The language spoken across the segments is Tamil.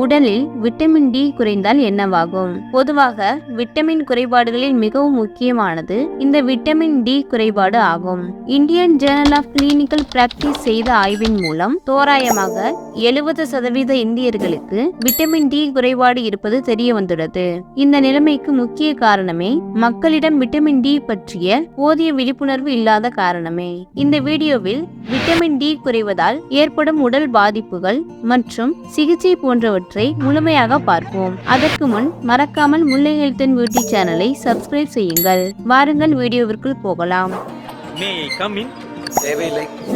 உடலில் விட்டமின் டி குறைந்தால் என்னவாகும்? பொதுவாக விட்டமின் குறைபாடுகளில் மிகவும் முக்கியமானது இந்த விட்டமின் டி குறைபாடு ஆகும். Indian journal of clinical practice செய்த ஆய்வின் மூலம் தோராயமாக எழுபது சதவீத இந்தியர்களுக்கு விட்டமின் டி குறைபாடு இருப்பது தெரிய வந்துள்ளது இந்த நிலைமைக்கு முக்கிய காரணமே மக்களிடம் விட்டமின் டி பற்றிய போதிய விழிப்புணர்வு இல்லாத காரணமே. இந்த வீடியோவில் விட்டமின் டி குறைவதால் ஏற்படும் உடல் பாதிப்புகள் மற்றும் சிகிச்சை போன்றவற்றை முழுமையாக பார்ப்போம். அதற்கு முன் மறக்காமல் முல்லை அண்ட் பியூட்டி சேனலை சப்ஸ்கிரைப் செய்யுங்கள். வாருங்கள் வீடியோவிற்குள் போகலாம்.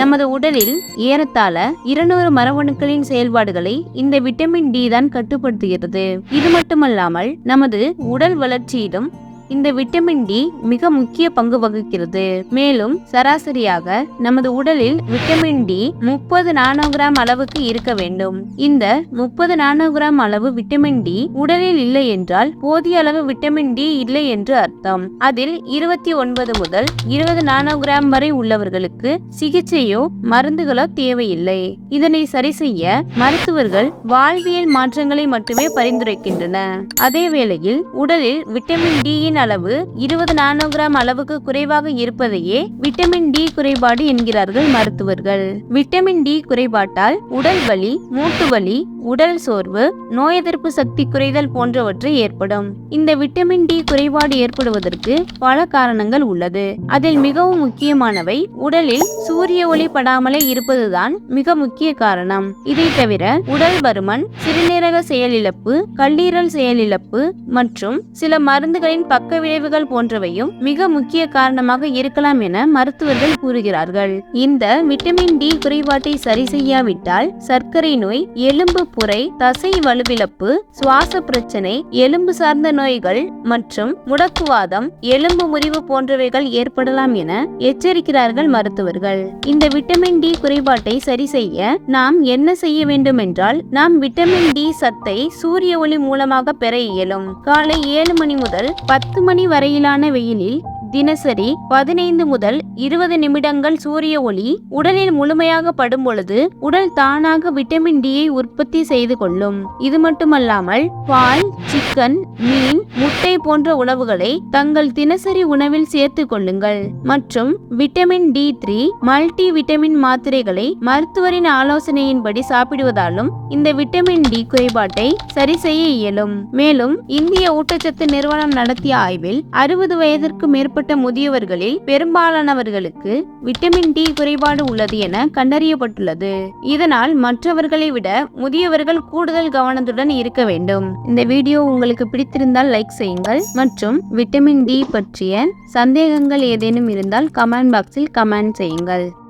நமது உடலில் ஏறத்தாழ இருநூறு மரபணுக்களின் செயல்பாடுகளை இந்த விட்டமின் டி தான் கட்டுப்படுத்துகிறது. இது மட்டுமல்லாமல் நமது உடல் வளர்ச்சியிலும் இந்த விட்டமின் டி மிக முக்கிய பங்கு வகிக்கிறது. மேலும் சராசரியாக நமது உடலில் விட்டமின் டி முப்பது நானோகிராம் அளவுக்கு இருக்க வேண்டும். இந்த முப்பது நானோகிராம் அளவு விட்டமின் டி உடலில் இல்லை என்றால் போதிய அளவு விட்டமின் டி இல்லை என்று அர்த்தம். அதில் இருபத்தி ஒன்பது முதல் இருபது நானோகிராம் வரை உள்ளவர்களுக்கு சிகிச்சையோ மருந்துகளோ தேவையில்லை. இதனை சரி செய்ய மருத்துவர்கள் வாழ்வியல் மாற்றங்களை மட்டுமே பரிந்துரைக்கின்றன. அதே வேளையில் உடலில் விட்டமின் டியின் அளவு இருபது நானோகிராம் அளவுக்கு குறைவாக இருப்பதையே விட்டமின் டி குறைபாடு என்கிறார்கள் மருத்துவர்கள். விட்டமின் டி குறைபாட்டால் உடல் வலி மூட்டு வலி உடல் சோர்வு நோய் எதிர்ப்பு சக்தி குறைதல் போன்றவற்றை ஏற்படும். இந்த விட்டமின் டி குறைபாடு ஏற்படுவதற்கு பல காரணங்கள் உள்ளது. அதில் மிகவும் முக்கியமானவை உடலில் சூரிய ஒளி படாமலே இருப்பதுதான் மிக முக்கிய காரணம். இதை தவிர உடல் பருமன் சிறுநீரக செயலிழப்பு கல்லீரல் செயலிழப்பு மற்றும் சில மருந்துகளின் பக்க விளைவுகள் போன்றவையும் மிக முக்கிய காரணமாக இருக்கலாம் என மருத்துவர்கள் கூறுகிறார்கள். இந்த விட்டமின் டி குறைபாட்டை சரி செய்யாவிட்டால் சர்க்கரை நோய் எலும்பு புரை தசை வலுவிழப்பு சுவாச பிரச்சனை எலும்பு சார்ந்த நோய்கள் மற்றும் முடக்குவாதம் எலும்பு முறிவு போன்றவைகள் ஏற்படலாம் என எச்சரிக்கிறார்கள் மருத்துவர்கள். இந்த விட்டமின் டி குறைபாட்டை சரி செய்ய நாம் என்ன செய்ய வேண்டும் என்றால் நாம் விட்டமின் டி சத்தை சூரிய ஒளி மூலமாக பெற இயலும். காலை ஏழு மணி முதல் பத்து மணி வரையிலான வெயிலில் தினசரி பதினைந்து முதல் இருபது நிமிடங்கள் சூரிய ஒளி உடலில் முழுமையாக படும் பொழுது உடல் தானாக விட்டமின் டியை உற்பத்தி செய்து கொள்ளும். இது மட்டுமல்லாமல் பால் சிக்கன் மீன் முட்டை போன்ற உணவுகளை தங்கள் தினசரி உணவில் சேர்த்து கொள்ளுங்கள். மற்றும் vitamin D three multi vitamin மாத்திரைகளை மருத்துவரின் ஆலோசனையின்படி சாப்பிடுவதாலும் இந்த விட்டமின் டி குறைபாட்டை சரி செய்ய இயலும். மேலும் இந்திய ஊட்டச்சத்து நிறுவனம் நடத்திய ஆய்வில் அறுபது வயதிற்கு மேற்பட்ட முதியவர்களில் பெரும்பாலானவர்களுக்கு விட்டமின் டி குறைபாடு உள்ளது என கண்டறியப்பட்டுள்ளது. இதனால் மற்றவர்களை விட முதியவர்கள் கூடுதல் கவனத்துடன் இருக்க வேண்டும். இந்த வீடியோ உங்களுக்கு பிடித்திருந்தால் லைக் செய்யுங்கள் மற்றும் விட்டமின் டி பற்றிய சந்தேகங்கள் ஏதேனும் இருந்தால் கமெண்ட் பாக்ஸில் கமெண்ட் செய்யுங்கள்.